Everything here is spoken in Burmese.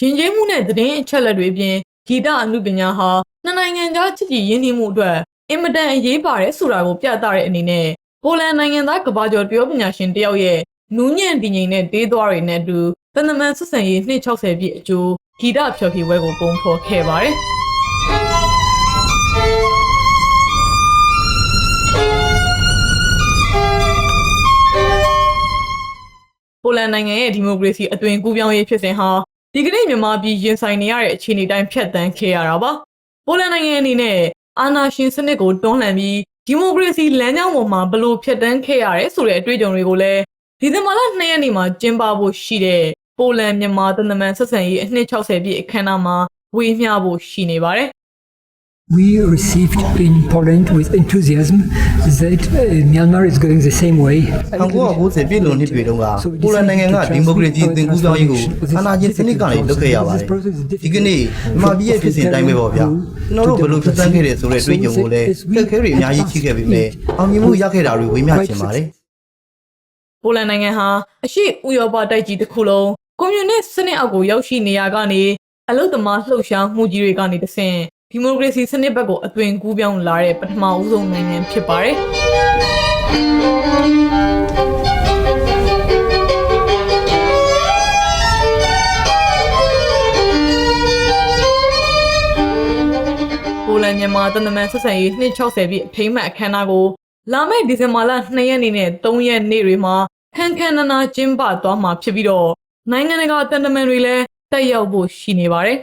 ရင်ကျေးမှုနဲ့သတင်းအချက်အလက်တွေအပြင်ဂီတအမှုပညာဟာနှစ်နိုင်ငံကြားချစ်ကြည်ရင်းနှီးမှုအတွက်အင်မတန်အရေးပါတယ်ဆိုတာကိုပြသတဲ့အနေနဲ့ပိုလန်နိုင်ငံသားကမ္ဘာကျော်တရုတ်ပညာရှင်တယောက်ရဲ့နူးညံ့တည်ငြိမ်တဲ့ဒေးသွားတွေနဲ့အတူတန်တမန်ဆက်ဆံရေး260ပြည့်အကျိုးဂီတဖျော်ဖြေပွဲကိုပုံဖော်ခဲ့ပါတယ်ပိုလန်နိုင်ငံရဲ့ဒီမိုကရေစီအသွင်ကူးပြောင်းရေးဖြစ်စဉ်ဟာ ဒီကနေ့မြန်မာပြည်ရင်ဆိုင်နေရတဲ့အခြေအနေတိုင်းဖြတ်တန်းခဲ့ရတာပါ။ပိုလန်နိုင်ငံအနေနဲ့အာဏာရှင်စနစ်ကိုတွန်းလှန်ပြီးဒီမိုကရေစီလမ်းကြောင်းပေါ်မှာဘယ်လိုဖြတ်တန်းခဲ့ရတယ်ဆိုတဲ့အတွေ့အကြုံတွေကိုလည်းဒီဇင်ဘာလ2ရက်နေ့မှာကျင်းပဖို့ရှိတဲ့ပိုလန်မြန်မာတန်တမန်ဆက်ဆံရေးအနှစ်60ပြည့်အခမ်းအနားမှာဝေမျှဖို့ရှိနေပါတယ်။ We received in Poland with enthusiasm that uh, Myanmar is going the same way. 1990ပြည့်လွန်နှစ်တွေတုန်းကပိုလန်နိုင်ငံကဒီမိုကရေစီသင်ကူးပြောင်းရေးကိုအာဏာရှင်စနစ်ကနေလုပ်ခဲ့ရပါတယ်ဒီကနေ့မြန်မာပြည်ရဲ့ဖြစ်စဉ်တိုင်းပဲပေါ့ဗျာကျွန်တော်တို့ဘယ်လိုဖြတ်သန်းခဲ့တယ်ဆိုတဲ့တွေ့ကြုံကိုလည်းခက်ခဲတွေအများကြီးရှိခဲ့ပေမဲ့အောင်မြင်မှုရခဲ့တာတွေဝေမျှချင်ပါတယ်ပိုလန်နိုင်ငံဟာအရှိဥရောပတိုက်ကြီးတစ်ခုလုံးကွန်မြူနစ်စနစ်အောက်ကိုရောက်ရှိနေရကနေအလုတ်သမားလှုပ်ရှားမှုကြီးတွေကနေတဆင့် ဒီမိုကရေစီစနစ်ဘက်ကိုအသွင်ကူးပြောင်းလာတဲ့ပထမဦးဆုံးနိုင်ငံဖြစ်ပါတယ်။ပိုလန်မြန်မာတန်တမန်ဆက်ဆံရေး260ပြည့်အထိမ်းအမှတ်အခမ်းအနားကိုလာမယ့်ဒီဇင်ဘာလ2ရက်နေ့နဲ့3ရက်နေ့တွေမှာခန်းခန်းနာနာကျင်းပသွားမှာဖြစ်ပြီးတော့နိုင်ငံတကာတန်တမန်တွေလည်းတက်ရောက်ဖို့ရှိနေပါတယ်